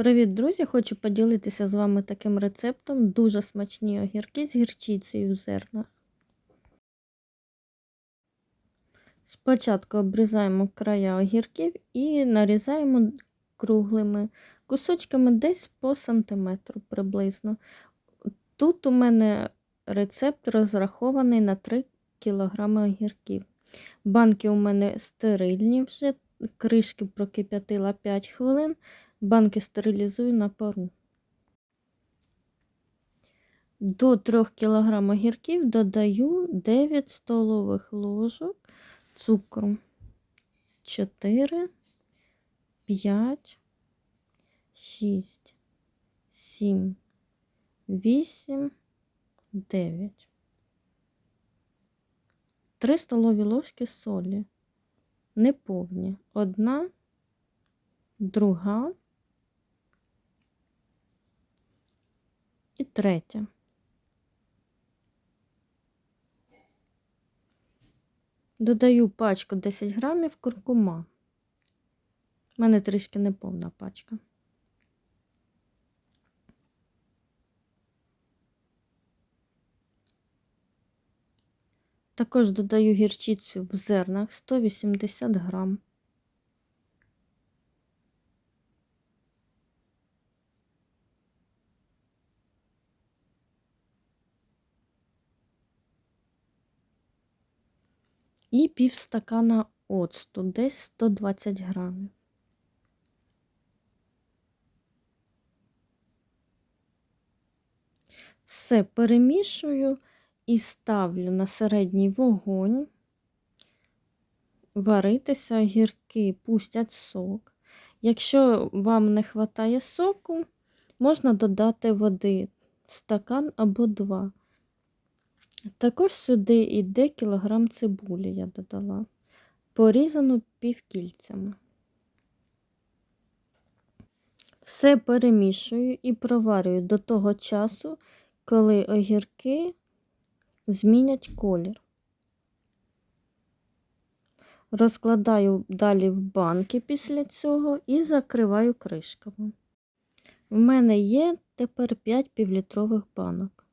Привіт, друзі! Хочу поділитися з вами таким рецептом. Дуже смачні огірки з гірчицею в зернах. Спочатку обрізаємо края огірків і нарізаємо круглими кусочками десь по сантиметру приблизно. Тут у мене рецепт розрахований на 3 кг огірків. Банки у мене стерильні вже, кришки прокип'ятила 5 хвилин. Банки стерилізую на пару. До 3 кг огірків додаю 9 столових ложок цукру. 4, 5, 6, 7, 8, 9. 3 столові ложки солі. Неповні. Одна, друга. І третя. Додаю пачку 10 грамів куркума. У мене трішки неповна пачка. Також додаю гірчицю в зернах 180 грам. І пів стакана оцту, десь 120 грамів. Все перемішую і ставлю на середній вогонь, варитися огірки, пустять сок. Якщо вам не вистачає соку, можна додати води, стакан або два. Також сюди йде кілограм цибулі, я додала, порізану півкільцями. Все перемішую і проварюю до того часу, коли огірки змінять колір. Розкладаю далі в банки після цього і закриваю кришками. У мене є тепер 5 півлітрових банок.